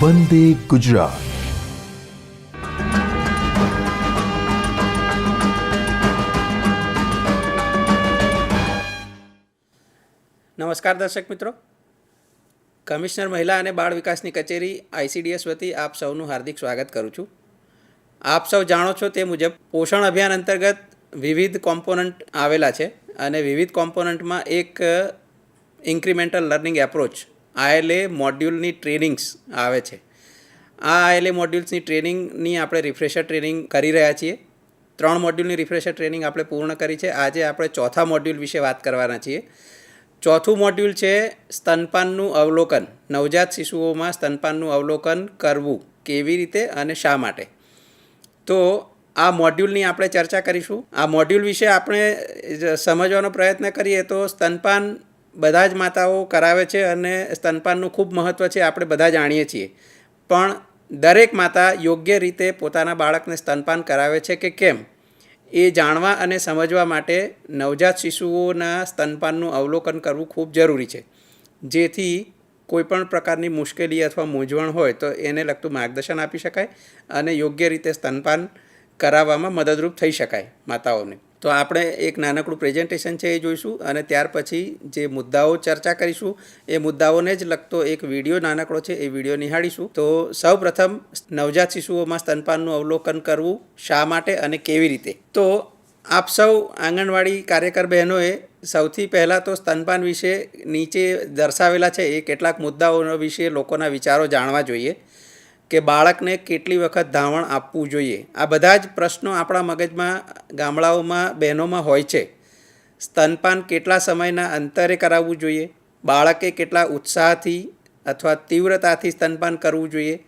વંદે ગુજરાત નમસ્કાર દર્શક મિત્રો. કમિશનર મહિલા અને બાળ વિકાસની કચેરી આઈસીડીએસ વતી આપ સૌનું હાર્દિક સ્વાગત કરું છું. આપ સૌ જાણો છો તે મુજબ પોષણ અભિયાન અંતર્ગત વિવિધ કોમ્પોનન્ટ આવેલા છે અને વિવિધ કોમ્પોનન્ટમાં એક ઇન્ક્રીમેન્ટલ લર્નિંગ એપ્રોચ આઈએલએ મોડ્યુલની ટ્રેનિંગ્સ આવે છે. આ આઈએલએ મોડ્યુલ્સની ટ્રેનિંગની આપણે રિફ્રેશર ટ્રેનિંગ કરી રહ્યા છીએ. ત્રણ મોડ્યુલની રિફ્રેશર ટ્રેનિંગ આપણે પૂર્ણ કરી છે. આજે આપણે ચોથા મોડ્યુલ વિશે વાત કરવાના છીએ. ચોથું મોડ્યુલ છે સ્તનપાનનું અવલોકન. નવજાત શિશુઓમાં સ્તનપાનનું અવલોકન કરવું કેવી રીતે અને શા માટે? તો આ મોડ્યુલની આપણે ચર્ચા કરીશું. આ મોડ્યુલ વિશે આપણે સમજવાનો પ્રયત્ન કરીએ તો સ્તનપાન બધા જ માતાઓ કરાવે છે અને સ્તનપાનનું ખૂબ મહત્ત્વ છે, આપણે બધા જાણીએ છીએ. પણ દરેક માતા યોગ્ય રીતે પોતાના બાળકને સ્તનપાન કરાવે છે કે કેમ? એ જાણવા અને સમજવા માટે નવજાત શિશુઓના સ્તનપાનનું અવલોકન કરવું ખૂબ જરૂરી છે. જેથી કોઈપણ પ્રકારની મુશ્કેલી અથવા મૂંઝવણ હોય તો એને લગતું માર્ગદર્શન આપી શકાય અને યોગ્ય રીતે સ્તનપાન કરાવવામાં મદદરૂપ થઈ શકાય માતાઓને. તો આપણે એક નાનકડું પ્રેઝન્ટેશન છે એ જોઈશું અને ત્યાર પછી જે મુદ્દાઓ ચર્ચા કરીશું, એ મુદ્દાઓને જ લગતો એક વીડિયો નાનકડો છે, એ વીડિયો નિહાળીશું. તો સૌ પ્રથમ નવજાત શિશુઓમાં સ્તનપાનનું અવલોકન કરવું શા માટે અને કેવી રીતે? તો આપ સૌ આંગણવાડી કાર્યકર બહેનોએ સૌથી પહેલાં તો સ્તનપાન વિશે નીચે દર્શાવેલા છે એ કેટલાક મુદ્દાઓ વિશે લોકોના વિચારો જાણવા જોઈએ. કે બાળકને કેટલી વખત ધાવણ આપવું જોઈએ? આ બધા જ પ્રશ્નો આપણા મગજમાં, ગામડાઓમાં, બહેનોમાં હોય છે. સ્તનપાન કેટલા સમયના અંતરે કરાવવું જોઈએ? બાળકે કેટલા ઉત્સાહથી અથવા તીવ્રતાથી સ્તનપાન કરવું જોઈએ?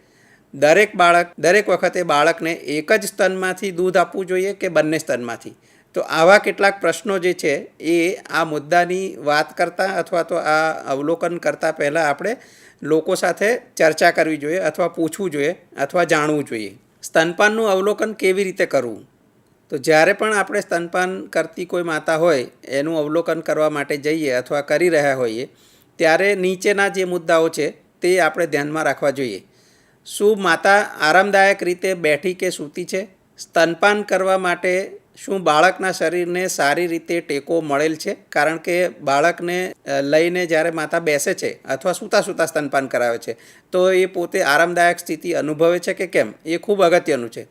દરેક બાળક, દરેક વખતે બાળકને એક જ સ્તનમાંથી દૂધ આપવું જોઈએ કે બંને સ્તનમાંથી? તો આવા કેટલાક પ્રશ્નો જે છે, એ આ મુદ્દાની વાત કરતાં અથવા તો આ અવલોકન કરતાં પહેલાં આપણે લોકો સાથે ચર્ચા કરવી જોઈએ અથવા પૂછવું જોઈએ અથવા જાણવું જોઈએ. સ્તનપાનનું અવલોકન કેવી રીતે કરવું? તો જ્યારે પણ આપણે સ્તનપાન કરતી કોઈ માતા હોય, એનું અવલોકન કરવા માટે જઈએ અથવા કરી રહ્યા હોઈએ, ત્યારે નીચેના જે મુદ્દાઓ છે તે આપણે ધ્યાનમાં રાખવા જોઈએ. શું માતા આરામદાયક રીતે બેઠી કે સૂતી છે? સ્તનપાન કરવા માટે શું બાળકના શરીરને સારી રીતે ટેકો મળેલ છે? કારણ કે બાળકને લઈને જ્યારે માતા બેસે છે અથવા સૂતા સૂતા સ્તનપાન કરાવે છે, તો એ પોતે આરામદાયક સ્થિતિ અનુભવે છે કે કેમ? એ ખૂબ અગત્યનું છે.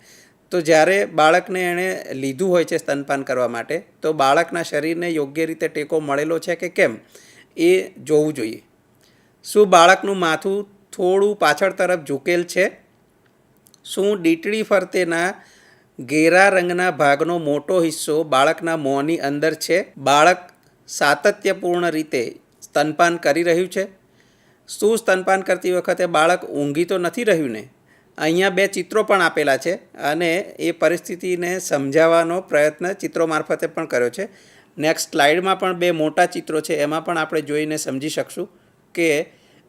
તો જ્યારે બાળકને એણે લીધું હોય છે સ્તનપાન કરવા માટે, તો બાળકના શરીરને યોગ્ય રીતે ટેકો મળેલો છે કે કેમ? એ જોવું જોઈએ. શું બાળકનું માથું થોડું પાછળ તરફ ઝૂકેલ છે? શું ડીટડી ફરતેના ઘેરા રંગના ભાગનો મોટો હિસ્સો બાળકના મોંની અંદર છે. બાળક સાતત્યપૂર્ણ રીતે સ્તનપાન કરી રહ્યું છે. શું સ્તનપાન કરતી વખતે બાળક ઊંઘી તો નથી રહ્યું ને? અહીંયા બે ચિત્રો પણ આપેલા છે અને એ પરિસ્થિતિને સમજાવવાનો પ્રયત્ન ચિત્રો મારફતે પણ કર્યો છે. નેક્સ્ટ સ્લાઇડમાં પણ બે મોટા ચિત્રો છે, એમાં પણ આપણે જોઈને સમજી શકશું કે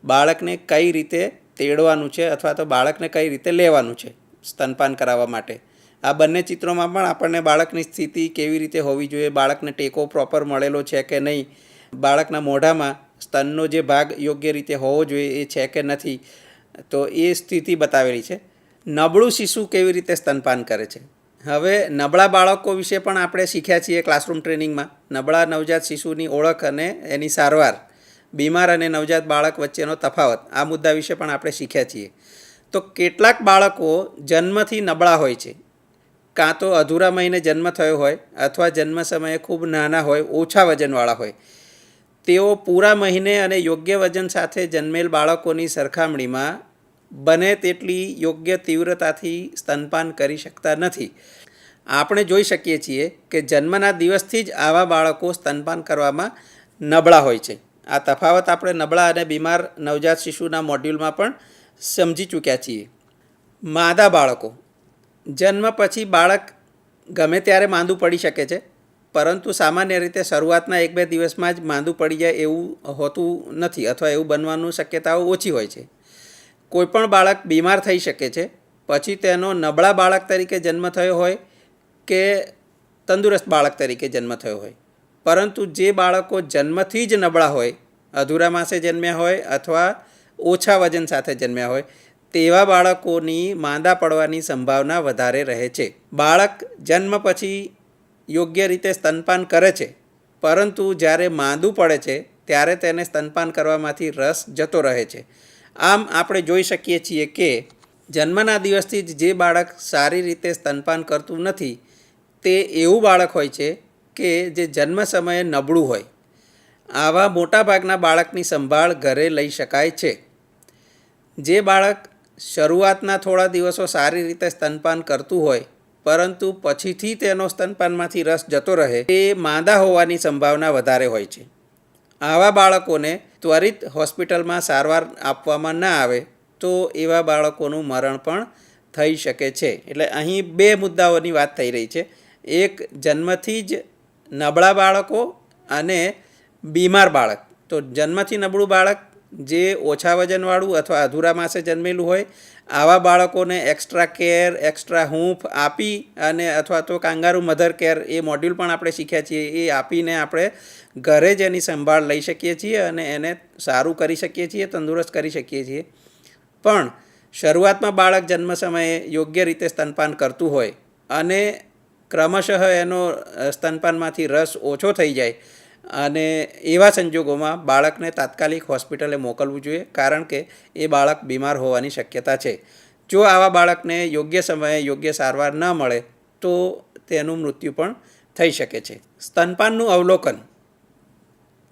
બાળકને કઈ રીતે તેડવાનું છે અથવા તો બાળકને કઈ રીતે લેવાનું છે સ્તનપાન કરાવવા માટે. આ બંને ચિત્રોમાં પણ આપણને બાળકની સ્થિતિ કેવી રીતે હોવી જોઈએ, બાળકને ટેકો પ્રોપર મળેલો છે કે નહીં, બાળકના મોઢામાં સ્તનનો જે ભાગ યોગ્ય રીતે હોવો જોઈએ એ છે કે નથી, તો એ સ્થિતિ બતાવેલી છે. નબળું શિશુ કેવી રીતે સ્તનપાન કરે છે? હવે નબળા બાળકો વિશે પણ આપણે શીખ્યા છીએ ક્લાસરૂમ ટ્રેનિંગમાં. નબળા નવજાત શિશુની ઓળખ અને એની સારવાર, બીમાર અને નવજાત બાળક વચ્ચેનો તફાવત, આ મુદ્દા વિશે પણ આપણે શીખ્યા છીએ. તો કેટલાક બાળકો જન્મથી નબળા હોય છે. કાં તો અધૂરા મહિને જન્મ થયો હોય અથવા જન્મ સમયે ખૂબ નાના હોય, ઓછા વજનવાળા હોય. તેઓ પૂરા મહિને અને યોગ્ય વજન સાથે જન્મેલ બાળકોની સરખામણીમાં બને તેટલી યોગ્ય તીવ્રતાથી સ્તનપાન કરી શકતા નથી. આપણે જોઈ શકીએ છીએ કે જન્મના દિવસથી જ આવા બાળકો સ્તનપાન કરવામાં નબળા હોય છે. આ તફાવત આપણે નબળા અને બીમાર નવજાત શિશુના મોડ્યુલમાં પણ સમજી ચૂક્યા છીએ. માદા બાળકો જન્મ પછી બાળક ગમે ત્યારે માંદું પડી શકે છે, પરંતુ સામાન્ય રીતે શરૂઆતના એક બે દિવસમાં જ માંદું પડી જાય એવું હોતું નથી અથવા એવું બનવાનું શક્યતાઓ ઓછી હોય છે. કોઈપણ બાળક બીમાર થઈ શકે છે, પછી તેનો નબળા બાળક તરીકે જન્મ થયો હોય કે તંદુરસ્ત બાળક તરીકે જન્મ થયો હોય. પરંતુ જે બાળકો જન્મથી જ નબળા હોય, અધૂરા માસે જન્મ્યા હોય અથવા ઓછા વજન સાથે જન્મ્યા હોય તેવા બાળકોની માંદા પડવાની સંભાવના વધારે રહે છે. બાળક જન્મ પછી યોગ્ય રીતે સ્તનપાન કરે છે, પરંતુ જ્યારે માંદું પડે છે, ત્યારે તેને સ્તનપાન કરવામાંથી રસ જતો રહે છે. આમ આપણે જોઈ શકીએ છીએ કે જન્મના દિવસથી જ જે બાળક સારી રીતે સ્તનપાન કરતું નથી, તે એવું બાળક હોય છે કે જે જન્મ સમયે નબળું હોય. આવા મોટાભાગના બાળકની સંભાળ ઘરે લઈ શકાય છે. જે બાળક શરૂઆતના થોડા દિવસો સારી રીતે સ્તનપાન કરતું હોય, પરંતુ પછીથી તેનો સ્તનપાનમાંથી રસ જતો રહે તે માંદા હોવાની સંભાવના વધારે હોય છે. આવા બાળકોને ત્વરિત હોસ્પિટલમાં સારવાર આપવામાં ના આવે, તો એવા બાળકોનું મરણ પણ થઈ શકે છે. એટલે અહીં બે મુદ્દાઓની વાત થઈ રહી છે. એક, જન્મથી જ નબળા બાળકો અને બીમાર બાળક. તો જન્મથી નબળું બાળક જે ઓછા વજનવાળું અથવા અધૂરા માસે જન્મેલું હોય, આવા બાળકોને એક્સ્ટ્રા કેર એક્સ્ટ્રા હૂંફ આપી અને અથવા તો કાંગારૂ મધર કેર એ મોડ્યુલ પણ આપણે શીખ્યા છીએ, એ આપીને આપણે ઘરે જ એની સંભાળ લઈ શકીએ છીએ અને એને સારું કરી શકીએ છીએ, તંદુરસ્ત કરી શકીએ છીએ. પણ શરૂઆતમાં બાળક જન્મ સમયે યોગ્ય રીતે સ્તનપાન કરતું હોય અને ક્રમશઃ એનો સ્તનપાનમાંથી રસ ઓછો થઈ જાય અને એવા સંજોગોમાં બાળકને તાત્કાલિક હોસ્પિટલે મોકલવું જોઈએ, કારણ કે એ બાળક બીમાર હોવાની શક્યતા છે. જો આવા બાળકને યોગ્ય સમયે યોગ્ય સારવાર ન મળે, તો તેનું મૃત્યુ પણ થઈ શકે છે. સ્તનપાનનું અવલોકન.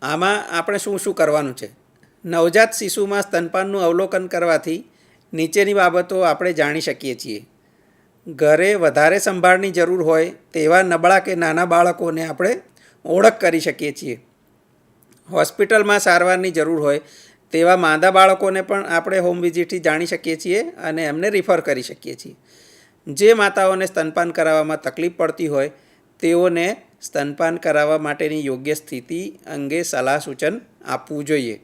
આમાં આપણે શું શું કરવાનું છે? નવજાત શિશુમાં સ્તનપાનનું અવલોકન કરવાથી નીચેની બાબતો આપણે જાણી શકીએ છીએ. ઘરે વધારે સંભાળની જરૂર હોય તેવા નબળા કે નાના બાળકોને આપણે ઓળખ કરી શકીએ છીએ. હોસ્પિટલમાં સારવારની જરૂર હોય તેવા માંદા બાળકોને પણ આપણે હોમ વિઝિટથી જાણી શકીએ છીએ અને એમને રિફર કરી શકીએ છીએ. જે માતાઓને સ્તનપાન કરાવવામાં તકલીફ પડતી હોય તેઓને સ્તનપાન કરાવવા માટેની યોગ્ય સ્થિતિ અંગે સલાહ સૂચન આપવું જોઈએ.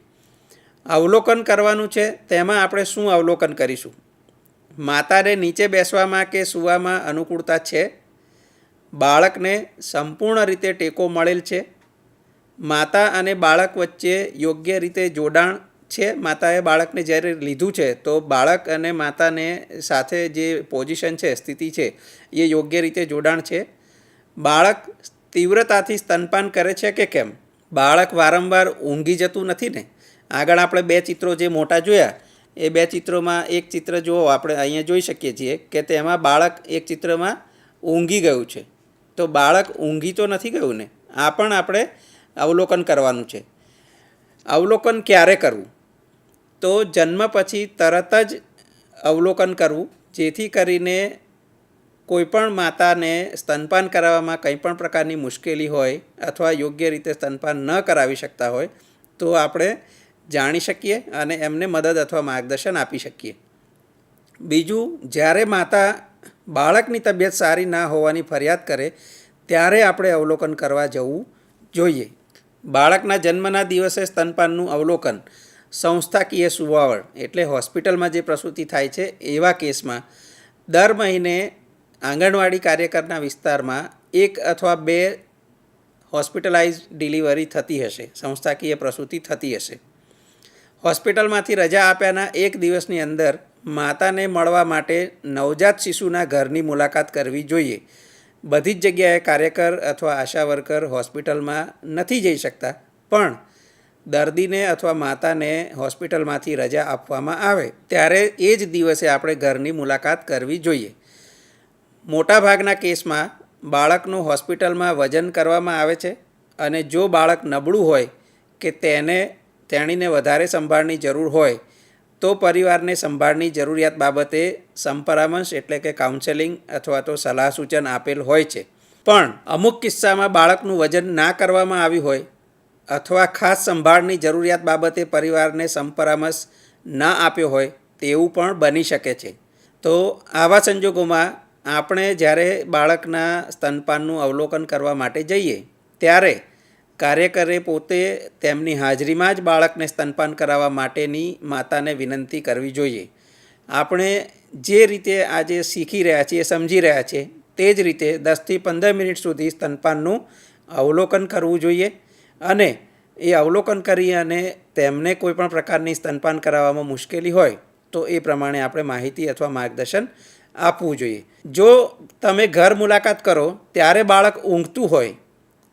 અવલોકન કરવાનું છે, તેમાં આપણે શું અવલોકન કરીશું? માતાને નીચે બેસવામાં કે સૂવામાં અનુકૂળતા છે? બાળકને સંપૂર્ણ રીતે ટેકો મળેલ છે. માતા અને બાળક વચ્ચે યોગ્ય રીતે જોડાણ છે. માતાએ બાળકને જ્યારે લીધું છે, તો બાળક અને માતાને સાથે જે પોઝિશન છે, સ્થિતિ છે, એ યોગ્ય રીતે જોડાણ છે. બાળક તીવ્રતાથી સ્તનપાન કરે છે કે કેમ? બાળક વારંવાર ઊંઘી જતું નથી ને? આગળ આપણે બે ચિત્રો જે મોટા જોયા, એ બે ચિત્રોમાં એક ચિત્ર જુઓ, આપણે અહીંયા જોઈ શકીએ છીએ કે તેમાં બાળક એક ચિત્રમાં ઊંઘી ગયું છે. તો બાળક ઊંઘી તો નથી ગયું ને? આ પણ આપણે અવલોકન કરવાનું છે. અવલોકન ક્યારે કરવું? તો જન્મ પછી તરત જ અવલોકન કરવું, જેથી કરીને કોઈપણ માતાને સ્તનપાન કરાવવામાં કંઈ પણ પ્રકારની મુશ્કેલી હોય અથવા યોગ્ય રીતે સ્તનપાન ન કરાવી શકતા હોય, તો આપણે જાણી શકીએ અને એમને મદદ અથવા માર્ગદર્શન આપી શકીએ. બીજું, જ્યારે માતા બાળકની તબિયત સારી ના હોવાની ફરિયાદ કરે ત્યારે આપણે અવલોકન કરવા જવું જોઈએ. બાળકના જન્મના દિવસે સ્તનપાનનું અવલોકન સંસ્થાકીય સુવાવડ એટલે હોસ્પિટલમાં જે પ્રસૂતિ થાય છે એવા કેસમાં દર મહિને આંગણવાડી કાર્યકરના વિસ્તારમાં એક અથવા બે હોસ્પિટલાઇઝ ડિલિવરી થતી હશે, સંસ્થાકીય પ્રસૂતિ થતી હશે. હોસ્પિટલમાંથી રજા આપ્યાના એક દિવસની અંદર માતાને મળવા માટે નવજાત શિશુના ઘરની મુલાકાત કરવી જોઈએ. બધી જ જગ્યાએ કાર્યકર અથવા આશા વર્કર હોસ્પિટલમાં નથી જઈ શકતા. પણ દર્દીને અથવા માતાને હોસ્પિટલમાંથી રજા આપવામાં આવે ત્યારે એ જ દિવસે આપણે ઘરની મુલાકાત કરવી જોઈએ. મોટાભાગના કેસમાં બાળકનું હોસ્પિટલમાં વજન કરવામાં આવે છે અને જો બાળક નબળું હોય કે તેને તેણીને વધારે સંભાળની જરૂર હોય તો પરિવારને સંભાળની જરૂરિયાત બાબતે સંપરામર્શ એટલે કે કાઉન્સેલિંગ અથવા તો સલાહ સૂચન આપેલ હોય છે. પણ અમુક કિસ્સામાં બાળકનું વજન ના કરવામાં આવ્યું હોય અથવા ખાસ સંભાળની જરૂરિયાત બાબતે પરિવારને સંપરામર્શ ના આપ્યો હોય તેવું પણ બની શકે છે. તો આવા સંજોગોમાં આપણે જ્યારે બાળકના સ્તનપાનનું અવલોકન કરવા માટે જઈએ, ત્યારે કાર્યકરે પોતે તેમની હાજરીમાં જ બાળકને સ્તનપાન કરાવવા માટેની માતાને વિનંતી કરવી જોઈએ. આપણે જે રીતે આજે શીખી રહ્યા છીએ, સમજી રહ્યા છીએ, તે જ રીતે દસથી પંદર મિનિટ સુધી સ્તનપાનનું અવલોકન કરવું જોઈએ અને એ અવલોકન કરી અને તેમને કોઈપણ પ્રકારની સ્તનપાન કરાવવામાં મુશ્કેલી હોય તો એ પ્રમાણે આપણે માહિતી અથવા માર્ગદર્શન આપવું જોઈએ. જો તમે ઘર મુલાકાત કરો, ત્યારે બાળક ઊંઘતું હોય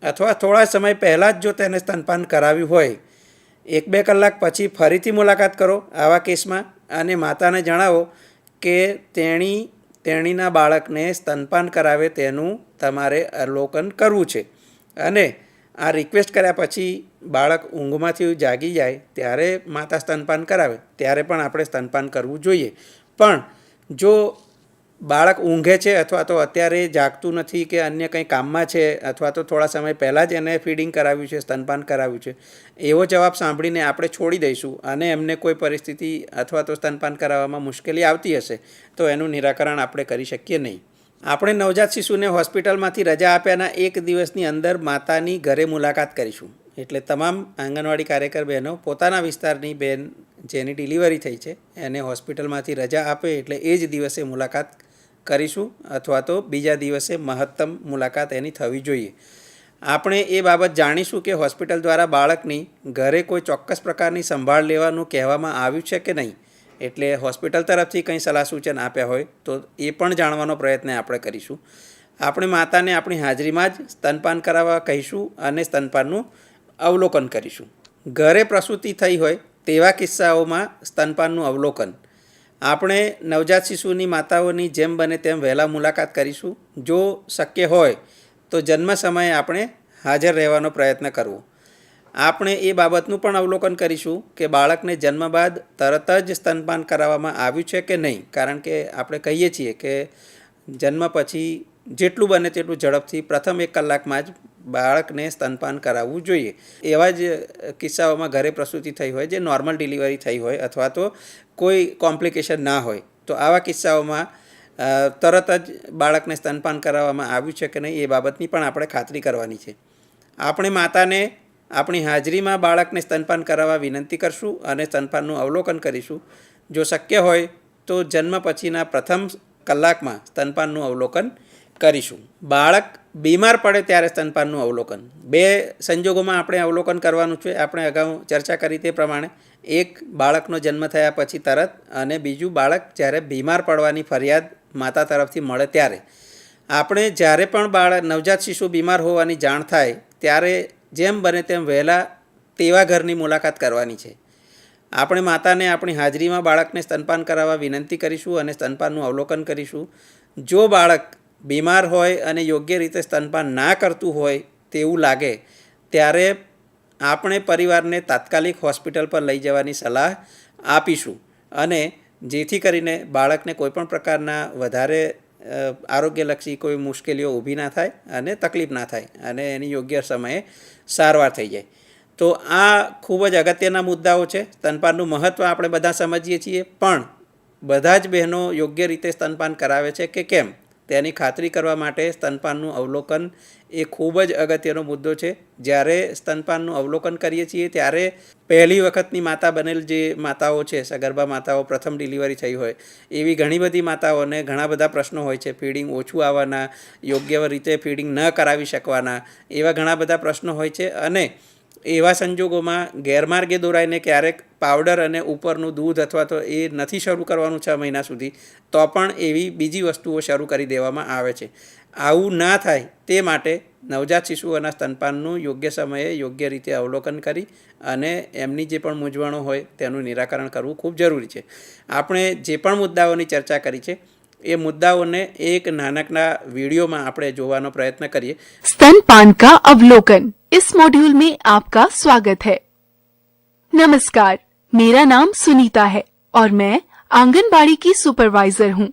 અથવા થોડા સમય પહેલાં જ જો તેને સ્તનપાન કરાવ્યું હોય, એક બે કલાક પછી ફરીથી મુલાકાત કરો આવા કેસમાં અને માતાને જણાવો કે તેણી, તેણીના બાળકને સ્તનપાન કરાવે તેનું તમારે અવલોકન કરવું છે. અને આ રિક્વેસ્ટ કર્યા પછી બાળક ઊંઘમાંથી જાગી જાય ત્યારે માતા સ્તનપાન કરાવે, ત્યારે પણ આપણે સ્તનપાન કરવું જોઈએ. પણ જો બાળક ઊંઘે છે અથવા તો અત્યારે જાગતું નથી કે અન્ય કંઈ કામમાં છે અથવા તો થોડા સમય પહેલાં જ એને ફીડિંગ કરાવ્યું છે, સ્તનપાન કરાવ્યું છે, એવો જવાબ સાંભળીને આપણે છોડી દઈશું અને એમને કોઈ પરિસ્થિતિ અથવા તો સ્તનપાન કરાવવામાં મુશ્કેલી આવતી હશે, તો એનું નિરાકરણ આપણે કરી શકીએ નહીં. આપણે નવજાત શિશુને હોસ્પિટલમાંથી રજા આપ્યાના એક દિવસની અંદર માતાની ઘરે મુલાકાત કરીશું. એટલે તમામ આંગણવાડી કાર્યકર બહેનો પોતાના વિસ્તારની બહેન જેની ડિલિવરી થઈ છે, એને હોસ્પિટલમાંથી રજા આપે એટલે એ જ દિવસે મુલાકાત કરીશું અથવા તો બીજા દિવસે મહત્તમ મુલાકાત એની થવી જોઈએ. આપણે એ બાબત જાણીશું કે હોસ્પિટલ દ્વારા બાળકની ઘરે કોઈ ચોક્કસ પ્રકારની સંભાળ લેવાનું કહેવામાં આવ્યું છે કે નહીં? એટલે હોસ્પિટલ તરફથી કંઈ સલાહ સૂચન આપ્યા હોય તો એ પણ જાણવાનો પ્રયત્ન આપણે કરીશું. આપણે માતાને આપણી હાજરીમાં જ સ્તનપાન કરાવવા કહીશું અને સ્તનપાનનું અવલોકન કરીશું. ઘરે પ્રસૂતિ થઈ હોય તેવા કિસ્સાઓમાં સ્તનપાનનું અવલોકન આપણે નવજાત શિશુની માતાઓની જેમ બને તેમ વહેલા મુલાકાત કરીશું. જો શક્ય હોય તો જન્મ સમયે આપણે હાજર રહેવાનો પ્રયત્ન કરવો. આપણે એ બાબતનું પણ અવલોકન કરીશું કે બાળકને જન્મ બાદ તરત જ સ્તનપાન કરાવવામાં આવ્યું છે કે નહીં. કારણ કે આપણે કહીએ છીએ કે જન્મ પછી જેટલું બને તેટલું ઝડપથી પ્રથમ એક કલાકમાં જ બાળકને સ્તનપાન કરાવવું જોઈએ. એવા જ કિસ્સાઓમાં ઘરે પ્રસૂતિ થઈ હોય, જે નોર્મલ ડિલિવરી થઈ હોય અથવા તો કોઈ કોમ્પ્લિકેશન ના હોય, તો આવા કિસ્સાઓમાં તરત જ બાળકને સ્તનપાન કરાવવામાં આવ્યું છે કે નહીં એ બાબતની પણ આપણે ખાતરી કરવાની છે. આપણે માતાને આપણી હાજરીમાં બાળકને સ્તનપાન કરાવવા વિનંતી કરશું અને સ્તનપાનનું અવલોકન કરીશું. જો શક્ય હોય તો જન્મ પછીના પ્રથમ કલાકમાં સ્તનપાનનું અવલોકન કરીશું. બાળક બીમાર પડે ત્યારે સ્તનપાનનું અવલોકન. બે સંજોગોમાં આપણે અવલોકન કરવાનું છે. આપણે અગાઉ ચર્ચા કરી તે પ્રમાણે એક બાળકનો જન્મ થયા પછી તરત અને બીજું બાળક જ્યારે બીમાર પડવાની ફરિયાદ માતા તરફથી મળે ત્યારે. આપણે જ્યારે પણ બાળક નવજાત શિશુ બીમાર હોવાની જાણ થાય ત્યારે જેમ બને તેમ વહેલા તેવા ઘરની મુલાકાત કરવાની છે. આપણે માતાને આપણી હાજરીમાં બાળકને સ્તનપાન કરાવવા વિનંતી કરીશું અને સ્તનપાનનું અવલોકન કરીશું. જો બાળક બીમાર હોય અને યોગ્ય રીતે સ્તનપાન ના કરતું હોય તેવું લાગે, ત્યારે આપણે પરિવારને તાત્કાલિક હોસ્પિટલ પર લઈ જવાની સલાહ આપીશું અને જેથી કરીને બાળકને કોઈપણ પ્રકારના વધારે આરોગ્યલક્ષી કોઈ મુશ્કેલીઓ ઊભી ના થાય અને તકલીફ ના થાય અને એની યોગ્ય સમયે સારવાર થઈ જાય. તો આ ખૂબ જ અગત્યના મુદ્દાઓ છે. સ્તનપાનનું મહત્ત્વ આપણે બધા સમજીએ છીએ, પણ બધા જ બહેનો યોગ્ય રીતે સ્તનપાન કરાવે છે કે કેમ? તેની ખાતરી કરવા માટે સ્તનપાનનું અવલોકન એ ખૂબ જ અગત્યનો મુદ્દો છે. જ્યારે સ્તનપાનનું અવલોકન કરીએ છીએ, ત્યારે પહેલી વખતની માતા બનેલ જે માતાઓ છે, સગર્ભા માતાઓ, પ્રથમ ડિલિવરી થઈ હોય, એવી ઘણી બધી માતાઓને ઘણા બધા પ્રશ્નો હોય છે. ફીડિંગ ઓછું આવવાના, યોગ્ય રીતે ફીડિંગ ન કરાવી શકવાના, એવા ઘણા બધા પ્રશ્નો હોય છે. અને એવા સંજોગોમાં ગેરમાર્ગે દોરાઈને ક્યારેક પાવડર અને ઉપરનું દૂધ અથવા તો એ નથી શરૂ કરવાનું છ મહિના સુધી, તો પણ એવી બીજી વસ્તુઓ શરૂ કરી દેવામાં આવે છે. આવું ના થાય તે માટે નવજાત શિશુઓના સ્તનપાનનું યોગ્ય સમયે યોગ્ય રીતે અવલોકન કરી અને એમની જે પણ મૂંઝવણો હોય તેનું નિરાકરણ કરવું ખૂબ જરૂરી છે. આપણે જે પણ મુદ્દાઓની ચર્ચા કરી છે, એ મુદ્દાઓને એક નાનકના વિડીયોમાં આપણે જોવાનો પ્રયત્ન કરીએ. સ્તનપાન કા અવલોકન? इस मॉड्यूल में आपका स्वागत है। नमस्कार, मेरा नाम सुनीता है और मैं आंगनबाड़ी की सुपरवाइजर हूँ।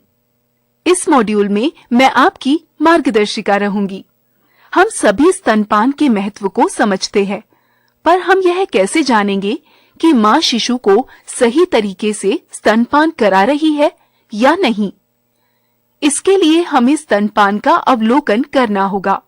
इस मॉड्यूल में मैं आपकी मार्गदर्शिका रहूँगी। हम सभी स्तनपान के महत्व को समझते हैं, पर हम यह कैसे जानेंगे कि माँ शिशु को सही तरीके से स्तनपान करा रही है या नहीं? इसके लिए हमें स्तनपान का अवलोकन करना होगा।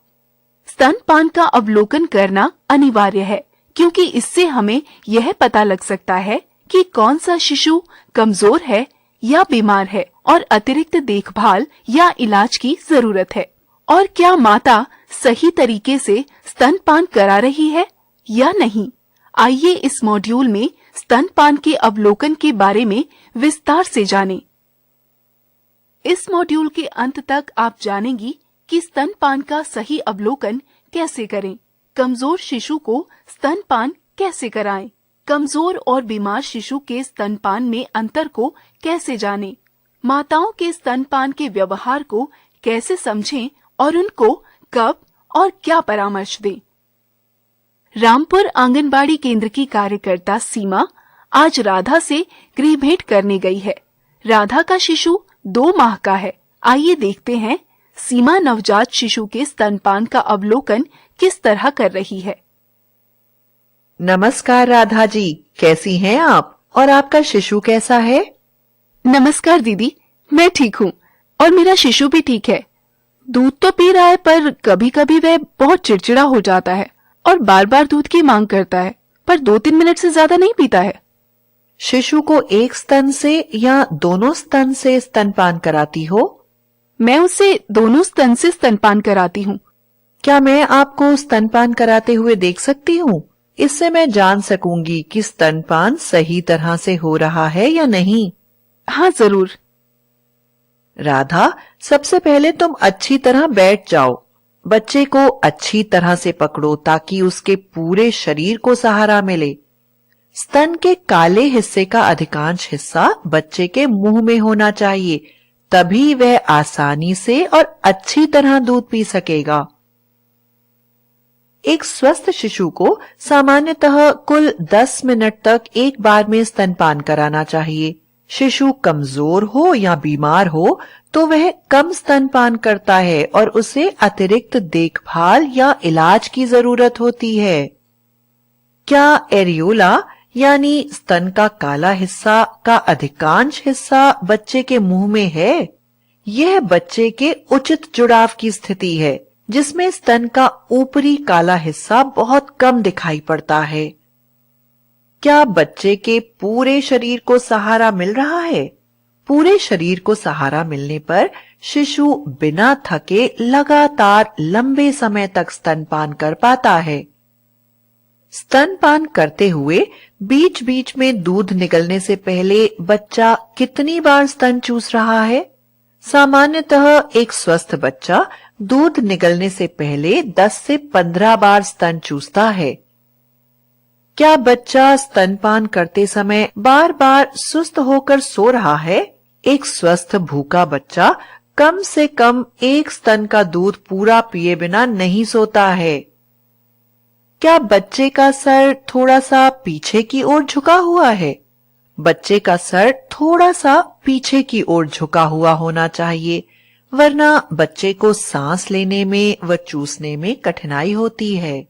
स्तनपान का अवलोकन करना अनिवार्य है, क्योंकि इससे हमें यह पता लग सकता है कि कौन सा शिशु कमज़ोर है या बीमार है और अतिरिक्त देखभाल या इलाज की ज़रूरत है और क्या माता सही तरीके से स्तनपान करा रही है या नहीं आइए इस मॉड्यूल में स्तनपान के अवलोकन के बारे में विस्तार से जानें। इस मॉड्यूल के अंत तक आप जानेंगी कि स्तनपान का सही अवलोकन कैसे करें? कमज़ोर शिशु को स्तनपान कैसे कराएँ? कमज़ोर और बीमार शिशु के स्तनपान में अंतर को कैसे जानें? माताओं के स्तनपान के व्यवहार को कैसे समझें और उनको कब और क्या परामर्श दें? रामपुर आंगनबाड़ी केंद्र की कार्यकर्ता सीमा आज राधा से गृह भेंट करने गई है। राधा का शिशु दो माह का है। आइए देखते हैं सीमा नवजात शिशु के स्तनपान का अवलोकन किस तरह कर रही है? नमस्कार राधा जी कैसी हैं आप? और आपका शिशु कैसा है? नमस्कार दीदी मैं ठीक हूँ। और मेरा शिशु भी ठीक है। दूध तो पी रहा है पर कभी कभी वह बहुत चिड़चिड़ा हो जाता है और बार बार दूध की मांग करता है पर दो तीन मिनट से ज़्यादा नहीं पीता है। शिशु को एक स्तन से या दोनों स्तन से स्तनपान कराती हो? मैं उसे दोनों स्तन से स्तनपान कराती हूँ। क्या मैं आपको स्तनपान कराते हुए देख सकती हूँ? इससे मैं जान सकूँगी कि स्तनपान सही तरह से हो रहा है या नहीं। हाँ ज़रूर। राधा सबसे पहले तुम अच्छी तरह बैठ जाओ। बच्चे को अच्छी तरह से पकड़ो ताकि उसके पूरे शरीर को सहारा मिले। स्तन के काले हिस्से का अधिकांश हिस्सा बच्चे के मुँह में होना चाहिए। तभी वह आसानी से और अच्छी तरह दूध पी सकेगा। एक स्वस्थ शिशु को सामान्यतः कुल 10 मिनट तक एक बार में स्तनपान कराना चाहिए। शिशु कमज़ोर हो या बीमार हो तो वह कम स्तनपान करता है और उसे अतिरिक्त देखभाल या इलाज की ज़रूरत होती है। क्या एरियोला यानी स्तन का काला हिस्सा का अधिकांश हिस्सा बच्चे के मुँह में है। यह बच्चे के उचित जुड़ाव की स्थिति है, जिसमें स्तन का ऊपरी काला हिस्सा बहुत कम दिखाई पड़ता है। क्या बच्चे के पूरे शरीर को सहारा मिल रहा है? पूरे शरीर को सहारा मिलने पर शिशु बिना थके लगातार लंबे समय तक स्तनपान कर पाता है। स्तनपान करते हुए बीच बीच में दूध निकलने से पहले बच्चा कितनी बार स्तन चूस रहा है? सामान्यतः एक स्वस्थ बच्चा दूध निकलने से पहले 10 से 15 बार स्तन चूसता है। क्या बच्चा स्तनपान करते समय बार बार सुस्त होकर सो रहा है? एक स्वस्थ भूखा बच्चा कम से कम एक स्तन का दूध पूरा पिए बिना नहीं सोता है। क्या बच्चे का सर थोड़ा सा पीछे की ओर झुका हुआ है? बच्चे का सर थोड़ा सा पीछे की ओर झुका हुआ होना चाहिए, वरना बच्चे को सांस लेने में व चूसने में कठिनाई होती है।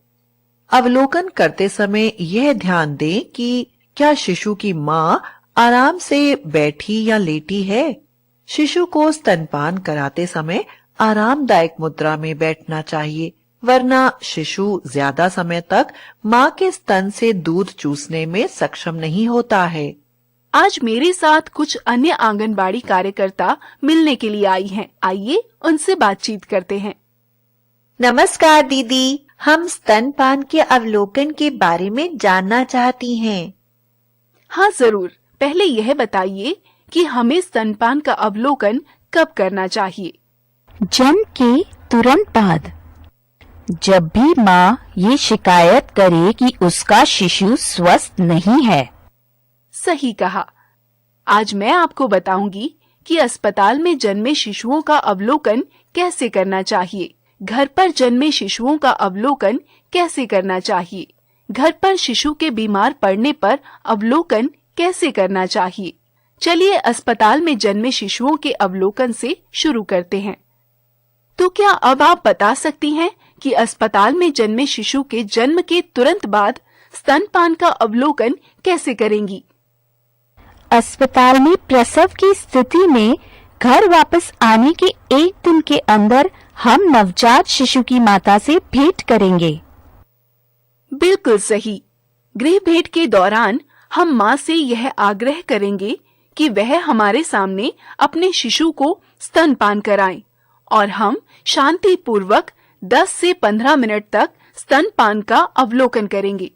अवलोकन करते समय यह ध्यान दें कि क्या शिशु की माँ आराम से बैठी या लेटी है? शिशु को स्तनपान कराते समय आरामदायक मुद्रा में बैठना चाहिए वरना शिशु ज़्यादा समय तक माँ के स्तन से दूध चूसने में सक्षम नहीं होता है। आज मेरे साथ कुछ अन्य आंगनबाड़ी कार्यकर्ता मिलने के लिए आई हैं। आइए उनसे बातचीत करते हैं। नमस्कार दीदी हम स्तनपान के अवलोकन के बारे में जानना चाहती हैं। हाँ ज़रूर। पहले यह बताइए कि हमें स्तनपान का अवलोकन कब करना चाहिए। जन्म के तुरंत बाद। जब भी माँ ये शिकायत करे कि उसका शिशु स्वस्थ नहीं है। सही कहा। आज मैं आपको बताऊँगी कि अस्पताल में जन्मे शिशुओं का अवलोकन कैसे करना चाहिए। घर पर जन्मे शिशुओं का अवलोकन कैसे करना चाहिए। घर पर शिशु के बीमार पड़ने पर अवलोकन कैसे करना चाहिए। चलिए अस्पताल में जन्मे शिशुओं के अवलोकन से शुरू करते हैं। तो क्या अब आप बता सकती हैं कि अस्पताल में जन्मे शिशु के जन्म के तुरंत बाद स्तनपान का अवलोकन कैसे करेंगी? अस्पताल में प्रसव की स्थिति में घर वापस आने के एक दिन के अंदर हम नवजात शिशु की माता से भेंट करेंगे। बिल्कुल सही। गृह भेंट के दौरान हम माँ से यह आग्रह करेंगे कि वह हमारे सामने अपने शिशु को स्तनपान कराएँ और हम शांति पूर्वक 10 से 15 मिनट तक स्तनपान का अवलोकन करेंगे।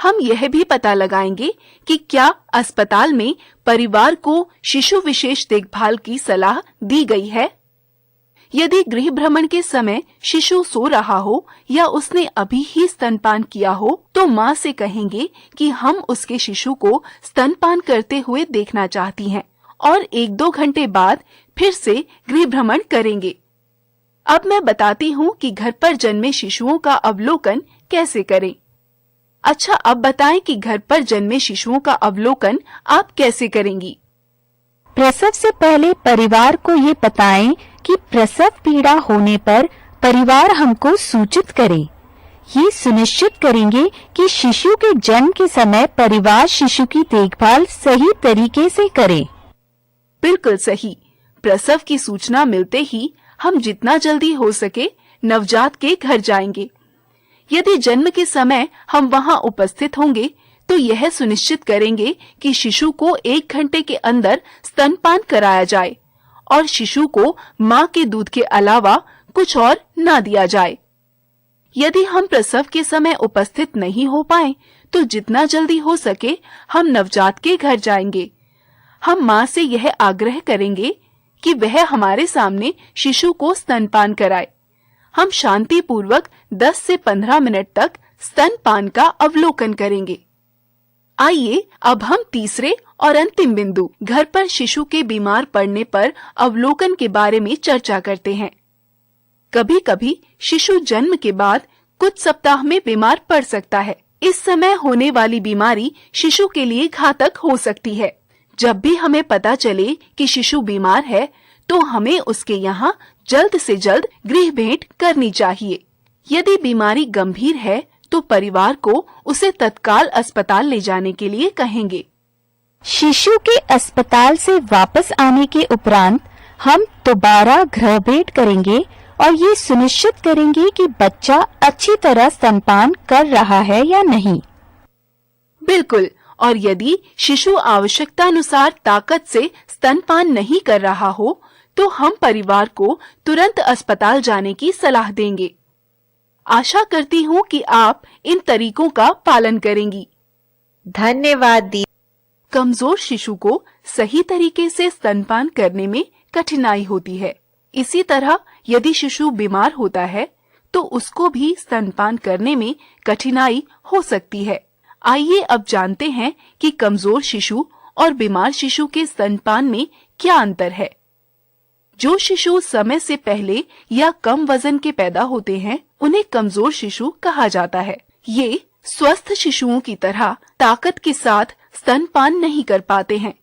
हम यह भी पता लगाएँगे कि क्या अस्पताल में परिवार को शिशु विशेष देखभाल की सलाह दी गई है। यदि गृह भ्रमण के समय शिशु सो रहा हो या उसने अभी ही स्तनपान किया हो तो माँ से कहेंगे कि हम उसके शिशु को स्तनपान करते हुए देखना चाहती हैं और एक दो घंटे बाद फिर से गृह भ्रमण करेंगे। अब मैं बताती हूँ कि घर पर जन्मे शिशुओं का अवलोकन कैसे करें। अच्छा अब बताएँ कि घर पर जन्मे शिशुओं का अवलोकन आप कैसे करेंगी? प्रसव से पहले परिवार को ये बताएँ कि प्रसव पीड़ा होने पर परिवार हमको सूचित करे। ये सुनिश्चित करेंगे कि शिशु के जन्म के समय परिवार शिशु की देखभाल सही तरीके से करे। बिल्कुल सही। प्रसव की सूचना मिलते ही हम जितना जल्दी हो सके नवजात के घर जाएँगे। यदि जन्म के समय हम वहाँ उपस्थित होंगे तो यह सुनिश्चित करेंगे कि शिशु को एक घंटे के अंदर स्तनपान कराया जाए और शिशु को माँ के दूध के अलावा कुछ और न दिया जाए। यदि हम प्रसव के समय उपस्थित नहीं हो पाए तो जितना जल्दी हो सके हम नवजात के घर जाएँगे। हम माँ से यह आग्रह करेंगे कि वह हमारे सामने शिशु को स्तनपान कराए। हम शांति पूर्वक 10 से 15 मिनट तक स्तनपान का अवलोकन करेंगे। आइए, अब हम तीसरे और अंतिम बिंदु, घर पर शिशु के बीमार पड़ने पर अवलोकन के बारे में चर्चा करते हैं। कभी कभी शिशु जन्म के बाद कुछ सप्ताह में बीमार पड़ सकता है। इस समय होने वाली बीमारी शिशु के लिए घातक हो सकती है। जब भी हमें पता चले कि शिशु बीमार है तो हमें उसके यहाँ जल्द से जल्द गृह भेंट करनी चाहिए। यदि बीमारी गंभीर है तो परिवार को उसे तत्काल अस्पताल ले जाने के लिए कहेंगे। शिशु के अस्पताल से वापस आने के उपरांत हम दोबारा गृह भेंट करेंगे और ये सुनिश्चित करेंगे कि बच्चा अच्छी तरह स्तनपान कर रहा है या नहीं। बिल्कुल। और यदि शिशु आवश्यकता अनुसार ताकत से स्तनपान नहीं कर रहा हो तो हम परिवार को तुरंत अस्पताल जाने की सलाह देंगे। आशा करती हूँ कि आप इन तरीकों का पालन करेंगी। धन्यवाद दी। कमज़ोर शिशु को सही तरीके से स्तनपान करने में कठिनाई होती है। इसी तरह यदि शिशु बीमार होता है तो उसको भी स्तनपान करने में कठिनाई हो सकती है। आइए अब जानते हैं कि कमज़ोर शिशु और बीमार शिशु के स्तनपान में क्या अंतर है। जो शिशु समय से पहले या कम वज़न के पैदा होते हैं, उन्हें कमज़ोर शिशु कहा जाता है। ये स्वस्थ शिशुओं की तरह ताकत के साथ स्तनपान नहीं कर पाते हैं।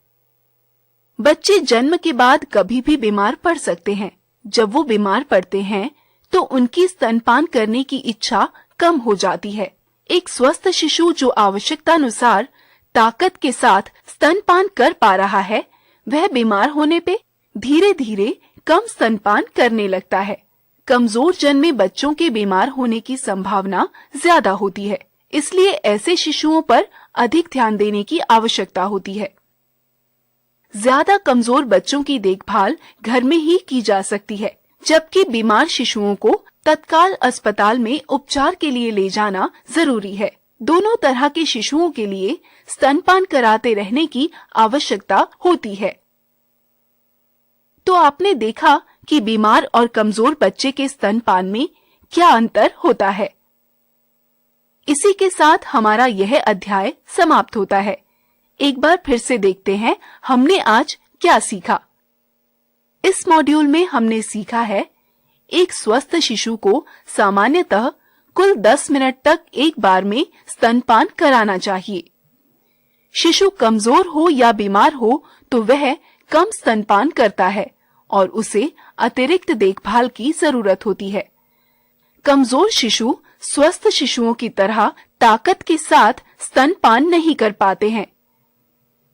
बच्चे जन्म के बाद कभी भी बीमार पड़ सकते हैं। जब वो बीमार पड़ते हैं तो उनकी स्तनपान करने की इच्छा कम हो जाती है। एक स्वस्थ शिशु जो आवश्यकता अनुसार ताकत के साथ स्तनपान कर पा रहा है, वह बीमार होने पे धीरे धीरे कम स्तनपान करने लगता है। कमज़ोर जन्मे बच्चों के बीमार होने की संभावना ज़्यादा होती है, इसलिए ऐसे शिशुओं पर अधिक ध्यान देने की आवश्यकता होती है। ज़्यादा कमज़ोर बच्चों की देखभाल घर में ही की जा सकती है, जबकि बीमार शिशुओं को तत्काल अस्पताल में उपचार के लिए ले जाना ज़रूरी है। दोनों तरह के शिशुओं के लिए स्तनपान कराते रहने की आवश्यकता होती है। तो आपने देखा कि बीमार और कमज़ोर बच्चे के स्तनपान में क्या अंतर होता है? इसी के साथ हमारा यह अध्याय समाप्त होता है। एक बार फिर से देखते हैं हमने आज क्या सीखा। इस मॉड्यूल में हमने सीखा है एक स्वस्थ शिशु को सामान्यतः कुल 10 मिनट तक एक बार में स्तनपान कराना चाहिए। शिशु कमज़ोर हो या बीमार हो तो वह कम स्तनपान करता है और उसे अतिरिक्त देखभाल की ज़रूरत होती है। कमज़ोर शिशु स्वस्थ शिशुओं की तरह ताकत के साथ स्तनपान नहीं कर पाते हैं।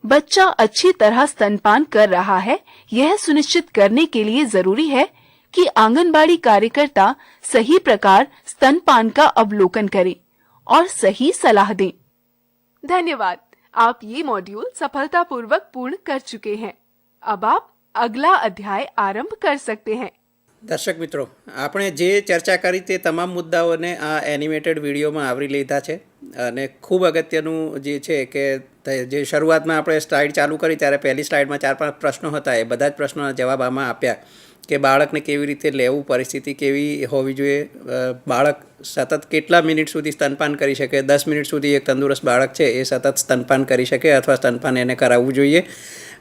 बच्चा अच्छी तरह स्तनपान कर रहा है, यह सुनिश्चित करने के लिए ज़रूरी है कि आंगनबाड़ी कार्यकर्ता सही प्रकार स्तनपान का अवलोकन करें और सही सलाह दें धन्यवाद आप ये मॉड्यूल सफलतापूर्वक पूर्ण कर चुके हैं अब आप अगला अध्याय आरंभ कर सकते हैं દર્શક મિત્રો આપણે જે ચર્ચા કરી તે તમામ મુદ્દાઓને આ એનિમેટેડ વિડીયોમાં આવરી લીધા છે અને ખૂબ અગત્યનું જે છે કે તે જે શરૂઆતમાં આપણે સ્લાઇડ ચાલુ કરી ત્યારે પહેલી સ્લાઇડમાં ચાર પાંચ પ્રશ્નો હતા, એ બધા જ પ્રશ્નોના જવાબ આમાં આપ્યા કે બાળકને કેવી રીતે લેવું, પરિસ્થિતિ કેવી હોવી જોઈએ બાળક સતત કેટલા મિનિટ સુધી સ્તનપાન કરી શકે, દસ મિનિટ સુધી એક તંદુરસ્ત બાળક છે, એ સતત સ્તનપાન કરી શકે અથવા સ્તનપાન એને કરાવવું જોઈએ.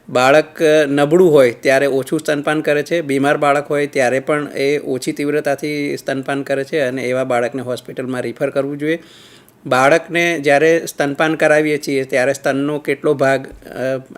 બાળક નબળું હોય ત્યારે ઓછું સ્તનપાન કરે છે, બીમાર બાળક હોય ત્યારે પણ એ ઓછી તીવ્રતાથી સ્તનપાન કરે છે અને એવા બાળકને હોસ્પિટલમાં રિફર કરવું જોઈએ. બાળકને જ્યારે સ્તનપાન કરાવીએ છીએ, ત્યારે સ્તનનો કેટલો ભાગ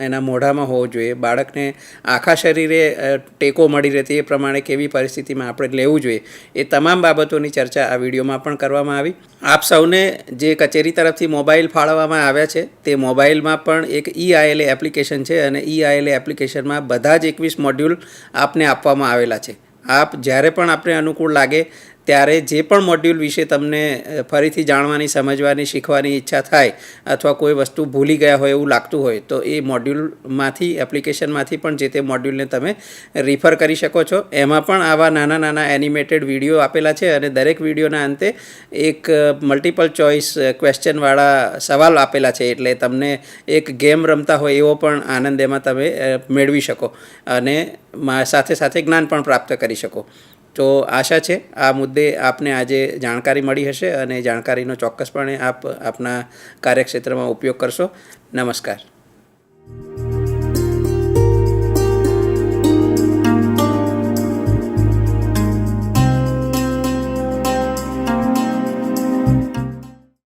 એના મોઢામાં હોવો જોઈએ. બાળકને આખા શરીરે ટેકો મળી રહે તે પ્રમાણે કેવી પરિસ્થિતિમાં આપણે લેવું જોઈએ, એ તમામ બાબતોની ચર્ચા આ વિડીયોમાં પણ કરવામાં આવી. આપ સૌને જે કચેરી તરફથી મોબાઈલ ફાળવવામાં આવ્યા છે, તે મોબાઈલમાં પણ એક ઈ આઈએલએ એપ્લિકેશન છે અને ઈ આઈએલએ એપ્લિકેશનમાં બધા જ એકવીસ મોડ્યુલ આપને આપવામાં આવેલા છે. આપ જ્યારે પણ આપણે અનુકૂળ લાગે ત્યારે જે પણ મોડ્યુલ વિશે તમને ફરીથી જાણવાની, સમજવાની, શીખવાની ઈચ્છા થાય અથવા કોઈ વસ્તુ ભૂલી ગયા હોય એવું લાગતું હોય, તો એ મોડ્યુલમાંથી એપ્લિકેશનમાંથી પણ જે તે મોડ્યુલને તમે રિફર કરી શકો છો. એમાં પણ આવા નાના નાના એનિમેટેડ વીડિયો આપેલા છે અને દરેક વિડીયોના અંતે એક મલ્ટિપલ ચોઇસ ક્વેશ્ચનવાળા સવાલ આપેલા છે એટલે તમને એક ગેમ રમતા હોય એવો પણ આનંદ એમાં તમે મેળવી શકો અને સાથે સાથે જ્ઞાન પણ પ્રાપ્ત કરી શકો. તો આશા છે આ મુદ્દે આપને આજે જાણકારી મળી હશે અને જાણકારીનો ચોક્કસપણે આપ આપના કાર્યક્ષેત્રમાં ઉપયોગ કરશો. નમસ્કાર.